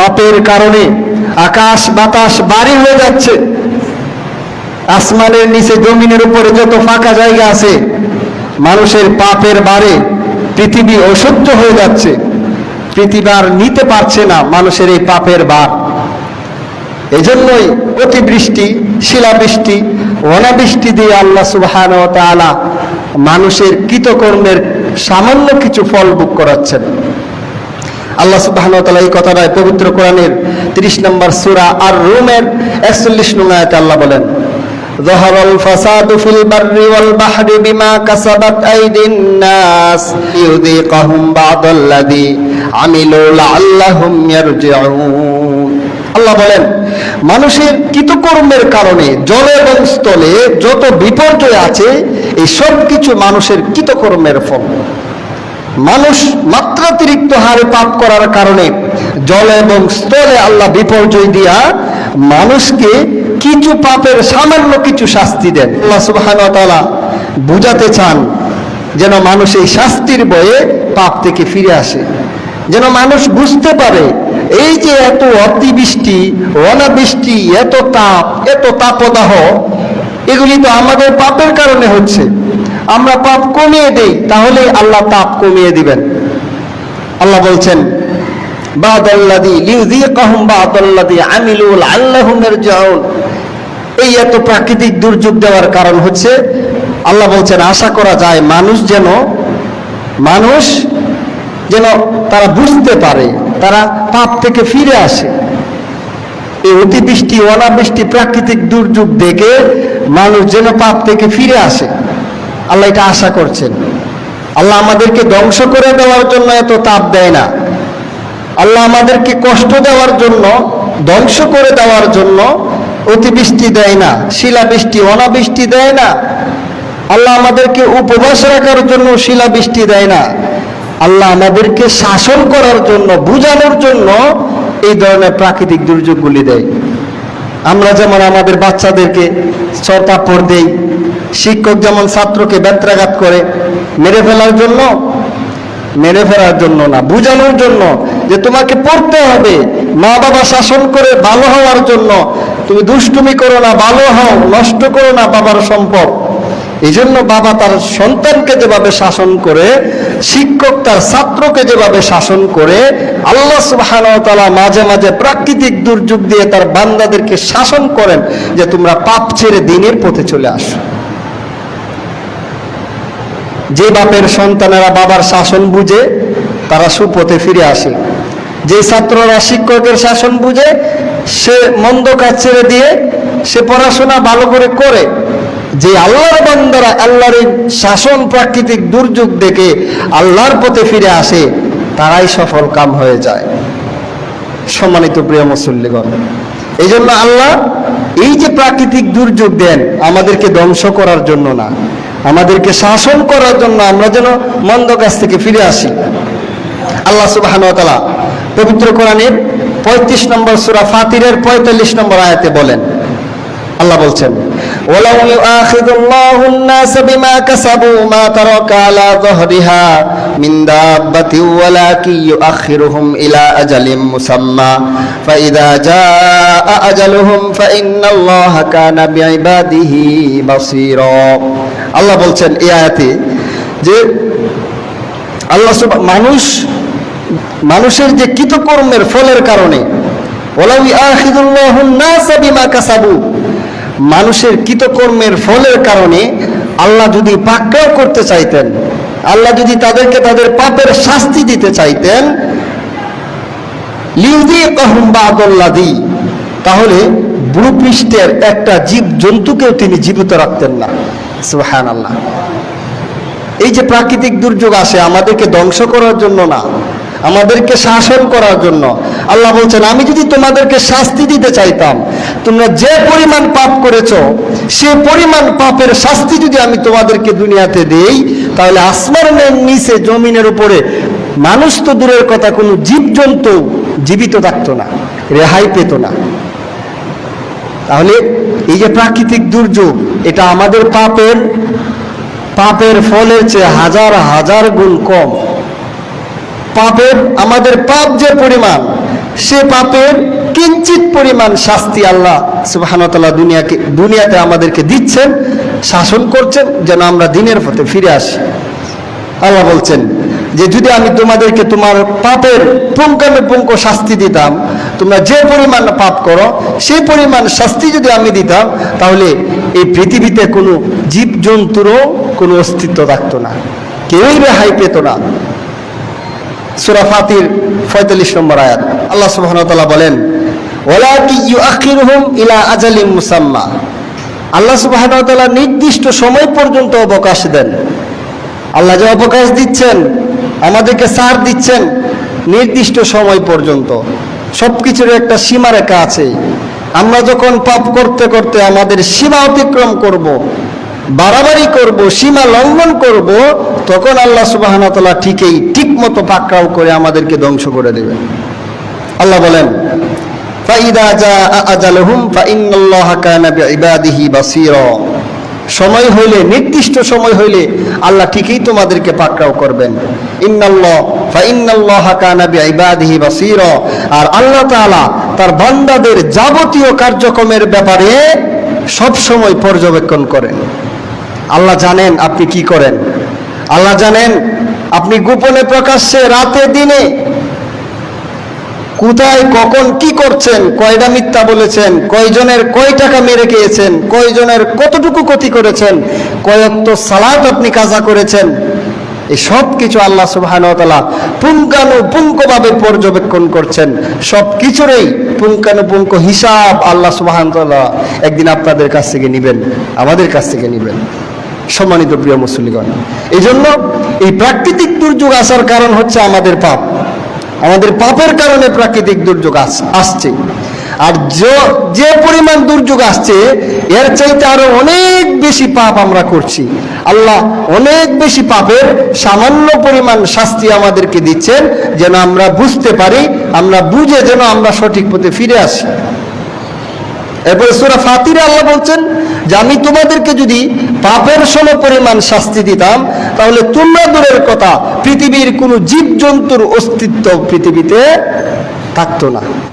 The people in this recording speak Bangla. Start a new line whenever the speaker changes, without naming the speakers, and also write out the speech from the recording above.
পাপের কারণে আকাশ বাতাস বাড়ি হয়ে যাচ্ছে। আসমানের নিচে জমিনের উপরে যত ফাঁকা জায়গা আছে, মানুষের পাপের বারে পৃথিবী অসহ্য হয়ে যাচ্ছে। পৃথিবী আর নিতে পারছে না মানুষের এই পাপের বার। এজন্যই অতিবৃষ্টি, শিলাবৃষ্টি, অনাবৃষ্টি দিয়ে আল্লাহ সুবহান মানুষের কৃতকর্মের সামান্য কিছু ফল বুক করাচ্ছেন। আল্লাহ সুবহান ও তাআলা এই কথাটায় পবিত্র কোরআনের 30 নম্বর সূরা আর রুমের 41 নং আয়াতে আল্লাহ বলেন ظهر الفساد في البر والبحر بما كسبت أيدي الناس ليذيقهم بعض الذي عملوا لعلهم يرجعون আল্লাহ বলেন মানুষের কৃতকর্মের কারণে জলে এবং স্থলে যত বিপর্যয় আছে এই সব কিছু মানুষের কৃতকর্মের ফল মানুষ মাত্রাতিরিক্ত হারে পাপ করার কারণে জল এবং স্থলে আল্লাহ বিপর্যয় দিয়া মানুষকে কিছু পাপের সামান্য কিছু শাস্তি দেন। আল্লাহ বুঝাতে চান যেন মানুষ এই শাস্তির বয়ে পাপ থেকে ফিরে আসে। যেন মানুষ বুঝতে পারে, এই যে এত অতিবৃষ্টি, অনাবৃষ্টি, এত তাপ, এত তাপদাহ, এগুলি তো আমাদের পাপের কারণে হচ্ছে। আমরা পাপ কমিয়ে দেই, তাহলে আল্লাহ তাপ কমিয়ে দিবেন। আল্লাহ বলছেন এই এত প্রাকৃতিক দুর্যোগ দেওয়ার কারণ হচ্ছে, আল্লাহ বলছেন, আশা করা যায় মানুষ যেন মানুষ যেন তারা বুঝতে পারে, তারা পাপ থেকে ফিরে আসে। এই অতিবৃষ্টি, অনাবৃষ্টি, প্রাকৃতিক দুর্যোগ দেখে মানুষ যেন পাপ থেকে ফিরে আসে। আল্লাহ এটা আশা করছেন। আল্লাহ আমাদেরকে ধ্বংস করে দেওয়ার জন্য এত তাপ দেয় না। আল্লাহ আমাদেরকে কষ্ট দেওয়ার জন্য, ধ্বংস করে দেওয়ার জন্য অতিবৃষ্টি দেয় না, শিলাবৃষ্টি, অনাবৃষ্টি দেয় না। আল্লাহ আমাদেরকে উপবাস রাখার জন্য শিলাবৃষ্টি দেয় না। আল্লাহ আমাদেরকে শাসন করার জন্য, বুঝানোর জন্য এই ধরনের প্রাকৃতিক দুর্যোগগুলি দেয়। আমরা যেমন আমাদের বাচ্চাদেরকে চরতাপড় দেই, শিক্ষক যেমন ছাত্রকে ব্যত্রাঘাত করে, মেরে ফেলার জন্য, মেরে ফেলার জন্য না, বুঝানোর জন্য যে তোমাকে পড়তে হবে মা বাবা শাসন করে ভালো হওয়ার জন্য। তুমি দুষ্টুমি করো না, ভালো হও, নষ্ট করো না, বাবার সম্পদ। এই জন্য বাবা তার সন্তানকে যেভাবে শাসন করে, শিক্ষক তার ছাত্রকে যেভাবে শাসন করে, আল্লাহ সুবহানাহু মাঝে মাঝে প্রাকৃতিক দুর্যোগ দিয়ে তার বান্দাদেরকে শাসন করেন যে তোমরা পাপ ছেড়ে দিনের পথে চলে আসো। যে বাপের সন্তানেরা বাবার শাসন বুঝে, তারা সুপথে ফিরে আসে। যে ছাত্ররা শিক্ষকের শাসন বুঝে, সে মন্দ কাজ ছেড়ে দিয়ে, সে পড়াশোনা ভালো করে করে যে আল্লাহর বান্দারা আল্লাহর শাসন প্রাকৃতিক দুর্যোগ দেখে আল্লাহর পথে ফিরে আসে, তারাই সফল কাম হয়ে যায়। সম্মানিত প্রিয় মুসল্লিগণ এই জন্য আল্লাহ এই যে প্রাকৃতিক দুর্যোগ দেন, আমাদেরকে ধ্বংস করার জন্য না, আমাদেরকে শাসন করার জন্য আমরা যেন মন্দ কাছ থেকে ফিরে আসি। আল্লাহ সুবাহান তালা পবিত্র কোরআনের পঁয়ত্রিশ নম্বর সুরা ফাতিরের পঁয়তাল্লিশ নম্বর আয়াতে বলেন, আল্লাহ বলছেন ولو يؤاخذ الله الناس بما كسبوا ما ترك على ظهرها من دابة ولكن يؤخرهم إلى أجل مسمى فإذا جاء أجلهم فإن الله كان بعباده بصيرا আল্লাহ বলছেন এই আয়াতে যে আল্লাহ সুব- মানুষ মানুষের যে কৃতকর্মের ফলের কারণে ওলাউ ইয়াখিদুল্লাহুন নাসা বিমা কাসাবু মানুষের কৃতকর্মের ফলের কারণে আল্লাহ যদি পাকড়াও করতে চাইতেন, আল্লাহ যদি তাদেরকে তাদের পাপের শাস্তি দিতে চাইতেন তাহলে ভূপৃষ্ঠের একটা জীব জন্তুকেও তিনি জীবিত রাখতেন না। সুবহানাল্লাহ। এই যে প্রাকৃতিক দুর্যোগ আসে, আমাদেরকে ধ্বংস করার জন্য না, আমাদেরকে শাসন করার জন্য। আল্লাহ বলছেন, আমি যদি তোমাদেরকে শাস্তি দিতে চাইতাম তোমরা যে পরিমাণ পাপ করেছ, সে পরিমাণ পাপের শাস্তি যদি আমি তোমাদেরকে দুনিয়াতে দেই, তাহলে আসমানের নিচে জমিনের উপরে মানুষ তো দূরের কথা, কোনো জীবজন্তু জীবিত থাকতো না, রেহাই পেত না। তাহলে এই যে প্রাকৃতিক দুর্যোগ, এটা আমাদের পাপের পাপের ফলের চেয়ে হাজার হাজার গুণ কম। পাপের, আমাদের পাপ যে পরিমাণ, সে পাপের কিঞ্চিত পরিমাণ শাস্তি আল্লাহ সুবাহানতাল্লাহ দুনিয়াকে, দুনিয়াতে আমাদেরকে দিচ্ছেন, শাসন করছেন, যেন আমরা দিনের পথে ফিরে আসি। আল্লাহ বলছেন যে যদি আমি তোমাদেরকে তোমার পাপের পুঙ্খানুপুঙ্খ শাস্তি দিতাম, তোমরা যে পরিমাণ পাপ করো, সেই পরিমাণ শাস্তি যদি আমি দিতাম, তাহলে এই পৃথিবীতে কোনো জীবজন্তুরও কোনো অস্তিত্ব থাকতো না। কেউই রেহাই পেত না। সুরা ফাতির পঁয়তাল্লিশ নম্বর আয়াত। আল্লাহ তাআলা বলেন ইলা মুসাম্মা। আল্লাহ নির্দিষ্ট সময় পর্যন্ত অবকাশ দেন। আল্লাহ যে অবকাশ দিচ্ছেন, আমাদেরকে সার দিচ্ছেন নির্দিষ্ট সময় পর্যন্ত। সব কিছুর একটা সীমারেখা আছে। আমরা যখন পাপ করতে করতে আমাদের সীমা অতিক্রম করব। বাড়াবাড়ি করব, সীমা লঙ্ঘন করব, তখন আল্লাহ সুবাহনতলা ঠিকই ঠিক মতো পাকড়াও করে আমাদেরকে ধ্বংস করে দেবেন। আল্লাহ বলেন সময় হইলে, নির্দিষ্ট সময় হইলে আল্লাহ ঠিকই তোমাদেরকে পাকড়াও করবেন। আর আল্লাহ তার বান্দাদের যাবতীয় কার্যক্রমের ব্যাপারে সব সময় পর্যবেক্ষণ করেন। আল্লাহ জানেন আপনি কি করেন। আল্লাহ জানেন, আপনি গোপনে প্রকাশ্যে রাতে, দিনে কোথায়, কখন, কি করছেন, কয়টা মিথ্যা বলেছেন, কয়জনের কয় টাকা মেরে খেয়েছেন, কয়জনের কতটুকু ক্ষতি করেছেন কয়েকত সালাত আপনি কাজা করেছেন, এই সব কিছু আল্লাহ সুবাহানতালা পুঙ্খানুপুঙ্খভাবে পর্যবেক্ষণ করছেন। সব কিছুরই পুঙ্খানুপুঙ্খ হিসাব আল্লাহ সুবাহানতালা একদিন আপনাদের কাছ থেকে নেবেন, আমাদের কাছ থেকে নেবেন। সম্মানিত প্রিয় মুসলিগণ এই জন্য এই প্রাকৃতিক দুর্যোগ আসার কারণ হচ্ছে আমাদের পাপ। আমাদের পাপের কারণে প্রাকৃতিক দুর্যোগ আস- আসছে। আর যে পরিমাণ দুর্যোগ আসছে, এর চাইতে আরও অনেক বেশি পাপ আমরা করছি। আল্লাহ অনেক বেশি পাপের সামান্য পরিমাণ শাস্তি আমাদেরকে দিচ্ছেন, যেন আমরা বুঝতে পারি, আমরা বুঝে যেন আমরা সঠিক পথে ফিরে আসি। এরপরে সুরা ফাতিরে আল্লাহ বলছেন যে আমি তোমাদেরকে যদি পাপের সম পরিমাণ শাস্তি দিতাম, তাহলে তোমরা দূরের কথা, পৃথিবীর কোনো জীবজন্তুর অস্তিত্ব পৃথিবীতে থাকতো না।